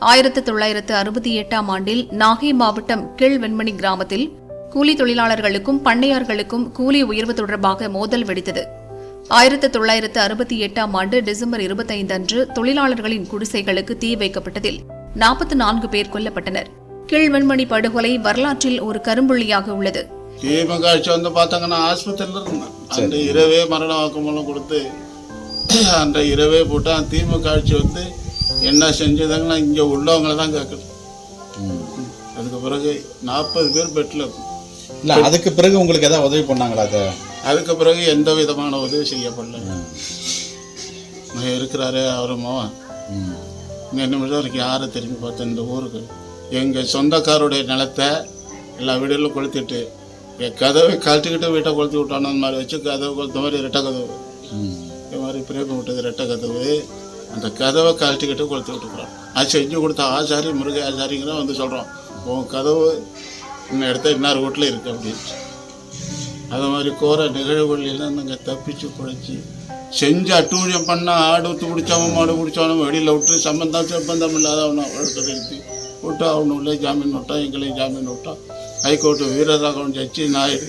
ஆயிரத்து தொள்ளாயிரத்து அறுபத்தி எட்டாம் ஆண்டில் நாகை மாவட்டம் கீழ்வெண்மணி கிராமத்தில் கூலி தொழிலாளர்களுக்கும் பண்ணையார்களுக்கும் கூலி உயர்வு தொடர்பாக மோதல் வெடித்தது. ஆயிரத்து தொள்ளாயிரத்து அறுபத்தி எட்டாம் ஆண்டு டிசம்பர் இருபத்தைந்து அன்று தொழிலாளர்களின் குடிசைகளுக்கு தீ வைக்கப்பட்டதில் நாற்பத்தி நான்கு பேர் கொல்லப்பட்டனர். கீழ்வெண்மணி படுகொலை வரலாற்றில் ஒரு கரும்புள்ளியாக உள்ளது. திமுக ஆட்சி வந்து பார்த்தாங்கன்னா ஆஸ்பத்திரியில் இருந்தேன் அந்த இரவே மரண வாக்குமூலம் கொடுத்து அந்த இரவே போட்டு அந்த திமுக ஆட்சி வந்து என்ன செஞ்சதாங்கன்னா இங்கே உள்ளவங்கள தான் கேட்கணும். அதுக்கு பிறகு நாற்பது பேர் பெட்டில் இருக்கும். இல்ல அதுக்கு பிறகு உங்களுக்கு ஏதாவது உதவி பண்ணாங்களா அதை? அதுக்கு பிறகு எந்த விதமான உதவி செய்யப்படல. இருக்கிறாரு அவர் மோவன் இன்னும் நிமிஷம் வரைக்கும் யாரை திரும்பி பார்த்தேன் இந்த ஊருக்கு? எங்கள் சொந்தக்காருடைய நிலத்தை எல்லா வீடுகளும் கொளுத்திட்டு என் கதவை கழட்டிக்கிட்டு வீட்டை கொளுத்தி விட்டானு அந்த மாதிரி வச்சு கதவை கொளுத்த மாதிரி ரெட்டை கதவு. இது மாதிரி பிரேமம் விட்டது ரெட்டை கதவு. அந்த கதவை கழட்டிக்கிட்டு கொளுத்து விட்டுக்கிறோம் அது செஞ்சு கொடுத்த ஆசாரி முருகை ஆசாரிங்கிற வந்து சொல்கிறோம் உன் கதவு இன்னும் இடத்த இன்னார் வீட்டில் இருக்குது அப்படின்ட்டு. அது மாதிரி கோர நிகழ்வுகள்லாம் நாங்கள் தப்பிச்சு குழைச்சி செஞ்சு அட்டூழியம் பண்ணால் ஆடு ஊற்று பிடிச்சவன் மாடு பிடிச்சவனும் வெளியில் விட்டு சம்பந்தம் சம்பந்தம் இல்லாதவனை வழக்கு நிறுத்தி விட்டு அவனுள்ளே ஜாமீன் விட்டான் எங்களையும் ஜாமீன் விட்டான் high court Veeraraghavan judge Naidu.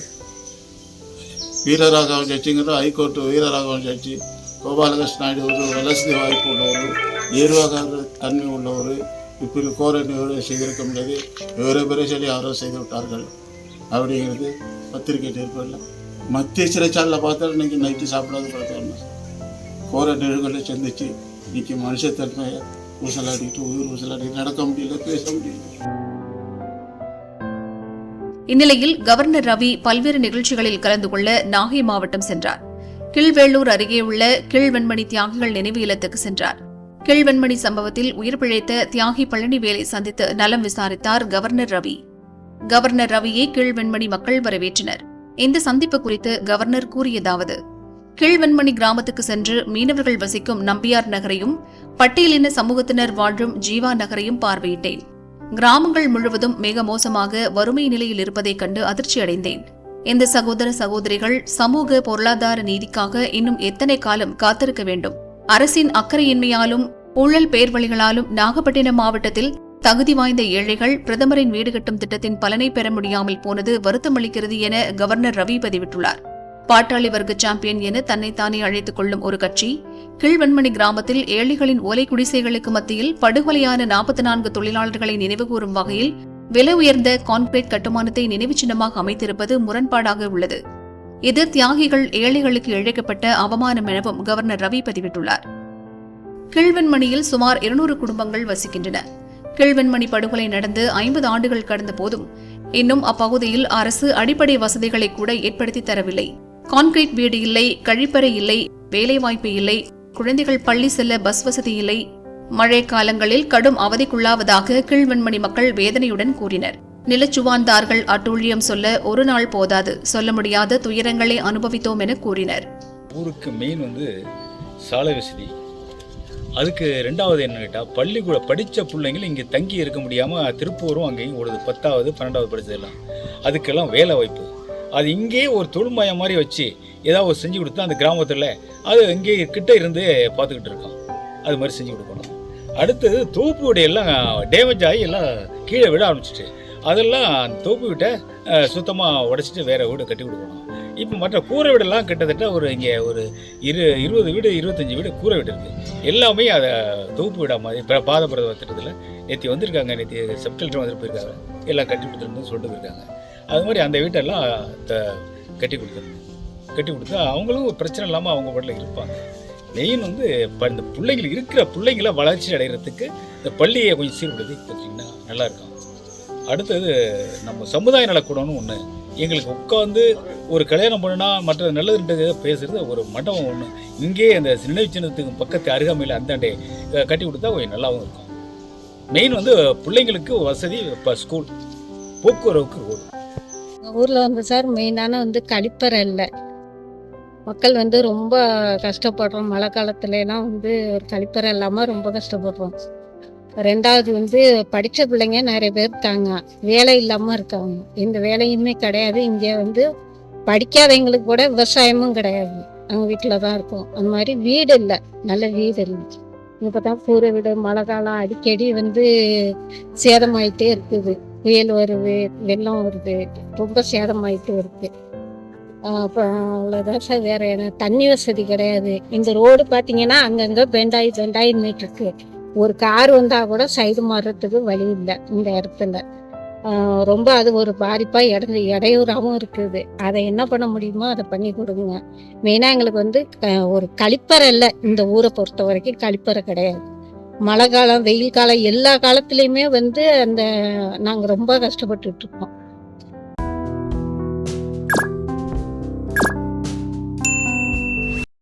Veeraraghavan ஜட்ஜிங்கிற high court Veeraraghavan judge. Gopalakrishna Naidu ஒரு வளர்ச்சி வாய்ப்பு உள்ளவர் நிர்வாக தன்மை உள்ளவர் இப்படி கோர நிகழ்வு செய்திருக்க முடியாது. இவரை பேரை சொல்லி யாரோ செய்து விட்டார்கள். அப்படிங்கிறது பத்திரிகை தீர்ப்பில் மத்திய சிறைச்சாலையில் பார்த்தா இன்றைக்கி நைட்டு சாப்பிடாத பார்த்தோம் கோர நிகழ்வுகளை சந்தித்து இன்றைக்கி மனுஷத்தன்மையை ஊசலாடிட்டு உயிர் ஊசலாடிட்டு நடக்க முடியல பேச முடியல. இந்நிலையில் கவர்னர் ரவி பல்வேறு நிகழ்ச்சிகளில் கலந்து கொள்ள நாகை மாவட்டம் சென்றார். கீழ்வேளூர் அருகே உள்ள கீழ்வெண்மணி தியாகிகள் நினைவு இல்லத்துக்கு சென்றார். கீழ்வெண்மணி சம்பவத்தில் உயிர் பிழைத்த தியாகி பழனிவேலை சந்தித்து நலம் விசாரித்தார் கவர்னர் ரவி. கவர்னர் ரவியை கீழ்வெண்மணி மக்கள் வரவேற்றனர். இந்த சந்திப்பு குறித்து கவர்னர் கூறியதாவது கீழ்வெண்மணி கிராமத்துக்கு சென்று மீனவர்கள் வசிக்கும் நம்பியார் நகரையும் பட்டியலின சமூகத்தினர் வாழும் ஜீவா நகரையும் பார்வையிட்டேன். கிராமங்கள் முழுவதும் மிக மோசமாக வறுமை நிலையில் இருப்பதைக் கண்டு அதிர்ச்சியடைந்தேன். இந்த சகோதர சகோதரிகள் சமூக பொருளாதார நீதிக்காக இன்னும் எத்தனை காலம் காத்திருக்க வேண்டும்? அரசின் அக்கறையின்மையாலும் ஊழல் பேர்வழிகளாலும் நாகப்பட்டினம் மாவட்டத்தில் தகுதி வாய்ந்த ஏழைகள் பிரதமரின் வீடு கட்டும் திட்டத்தின் பலனை பெற முடியாமல் போனது வருத்தமளிக்கிறது என கவர்னர் ரவி பதிவிட்டுள்ளார். பாட்டாளி வர்க்க சாம்பியன் என தன்னைத்தானே அழைத்துக் கொள்ளும் ஒரு கட்சி கீழ்வெண்மணி கிராமத்தில் ஏழைகளின் ஓலை குடிசைகளுக்கு மத்தியில் படுகொலையான நாற்பத்தி நான்கு தொழிலாளர்களை நினைவுகூரும் வகையில் விலை உயர்ந்த கான்கிரீட் கட்டுமானத்தை நினைவு சின்னமாக அமைத்திருப்பது முரண்பாடாக உள்ளது. இது தியாகிகள் ஏழைகளுக்கு இழைக்கப்பட்ட அவமானம் எனவும் கவர்னர் ரவி பதிவிட்டுள்ளார். கீழ்வெண்மணியில் சுமார் இருநூறு குடும்பங்கள் வசிக்கின்றன. கீழ்வெண்மணி படுகொலை நடந்து ஐம்பது ஆண்டுகள் கடந்த போதும் இன்னும் அப்பகுதியில் அரசு அடிப்படை வசதிகளை கூட ஏற்படுத்தி தரவில்லை. கான்கிரீட் வீடு இல்லை கழிப்பறை இல்லை வேலைவாய்ப்பு இல்லை குழந்தைகள் பள்ளி செல்ல பஸ் வசதி இல்லை மழை காலங்களில் கடும் அவதிக்குள்ளாவதாக கீழ்வெண்மணி மக்கள் வேதனையுடன் கூறினர். நிலச்சுவாந்தார்கள் அட்டூழியம் சொல்ல ஒரு நாள் போதாது. சொல்ல முடியாத துயரங்களை அனுபவித்தோம் என கூறினர். ஊருக்கு மெயின் வந்து சாலை வசதி. அதுக்கு ரெண்டாவது என்ன கேட்டால் பள்ளிக்கூட படித்த பிள்ளைங்களும் இங்கே தங்கி இருக்க முடியாமல் திருப்பூரும் அங்கேயும் ஓடுது. பத்தாவது பன்னெண்டாவது படிச்சதெல்லாம். அதுக்கெல்லாம் வேலை வாய்ப்பு. அது இங்கேயே ஒரு தொழில்மயம் மாதிரி வச்சு ஏதாவது செஞ்சு கொடுத்தா அந்த கிராமத்தில் அது இங்கே கிட்ட இருந்து பார்த்துக்கிட்டு இருக்கோம் அது மாதிரி செஞ்சு கொடுக்கணும். அடுத்தது தோப்பு வீடு எல்லாம் டேமேஜ் ஆகி எல்லாம் கீழே விட ஆரம்பிச்சிட்டு அதெல்லாம் அந்த தோப்பு வீட்டை சுத்தமாக உடைச்சிட்டு வேறு வீடு கட்டி கொடுக்கணும். இப்போ மற்ற கூரை வீடெல்லாம் கிட்டத்தட்ட ஒரு இங்கே ஒரு இரு இருபது வீடு இருபத்தஞ்சி வீடு கூரை வீடு இருக்குது எல்லாமே அதை தொகுப்பு வீடா மாதிரி இப்போ பாதபிரத திட்டத்தில் நேற்று வந்திருக்காங்க நேற்று செப்டல்டர் வந்துட்டு போயிருக்காங்க. எல்லாம் கட்டி கொடுத்துருந்து சொல்லிட்டு போயிருக்காங்க. அது மாதிரி அந்த வீட்டெல்லாம் த- கட்டி கொடுத்துருங்க கட்டி கொடுத்தா அவங்களும் பிரச்சனை இல்லாமல் அவங்க பாட்டில் இருப்பாங்க. மெயின் வந்து இப்போ இந்த பிள்ளைகள் இருக்கிற பிள்ளைங்கள வளர்ச்சி அடைகிறதுக்கு இந்த பள்ளியை கொஞ்சம் சீர்படுத்தி பார்த்தீங்கன்னா நல்லா இருக்கும். அடுத்தது நம்ம சமுதாய நலக்கூடம்னு ஒன்று எங்களுக்கு உட்காந்து ஒரு கல்யாணம் பண்ணுனா மற்ற நல்லதுன்றது பேசுகிறது ஒரு மண்டபம் ஒன்று இங்கே அந்த நினைவு சின்னத்துக்கு பக்கத்து அருகாமையில் அந்தாண்டே கட்டி கொடுத்தா கொஞ்சம் நல்லாவும் இருக்கும். மெயின் வந்து பிள்ளைங்களுக்கு வசதி இப்போ ஸ்கூல் போக்குவரவுக்கு ரோடு ஊரில் வந்து சார் மெயினான வந்து கழிப்பறை இல்லை. மக்கள் வந்து ரொம்ப கஷ்டப்படுறோம். மழை காலத்துலலாம் வந்து ஒரு கழிப்பறை இல்லாமல் ரொம்ப கஷ்டப்படுறோம். ரெண்டாவது வந்து படித்த பிள்ளைங்க நிறைய பேர் இருக்காங்க. வேலை இல்லாமல் இருக்காங்க. எந்த வேலையுமே கிடையாது. இங்கே வந்து படிக்காதவங்களுக்கு கூட விவசாயமும் கிடையாது. அவங்க வீட்டில் தான் இருக்கும். அந்த மாதிரி வீடு இல்லை. நல்ல வீடு இல்லை. இப்போ தான் கூரை வீடு மழை காலம் அடிக்கடி வந்து சேதமாயிட்டே இருக்குது. புயல் வருது வெள்ளம் வருது. ரொம்ப சேதமாயிட்டு இருக்குது அவ்வளோதான் சார் வேற என்ன? தண்ணி வசதி கிடையாது. இந்த ரோடு பார்த்தீங்கன்னா அங்கங்கே பெண்டாயி பெண்டாயி இருக்கு. ஒரு கார் வந்தால் கூட சைடு மாறுறதுக்கு வழி இல்லை இந்த இடத்துல. ரொம்ப அது ஒரு பாதிப்பாக இடஞ்சு இடையூறாகவும் இருக்குது. அதை என்ன பண்ண முடியுமோ அதை பண்ணி கொடுங்க. மெயினாக எங்களுக்கு வந்து க- ஒரு கழிப்பறை இல்லை. இந்த ஊரை பொறுத்த வரைக்கும் கழிப்பறை கிடையாது. மழை காலம் வெயில் காலம் எல்லா காலத்துலேயுமே வந்து அந்த நாங்கள் ரொம்ப கஷ்டப்பட்டுட்டு இருக்கோம்.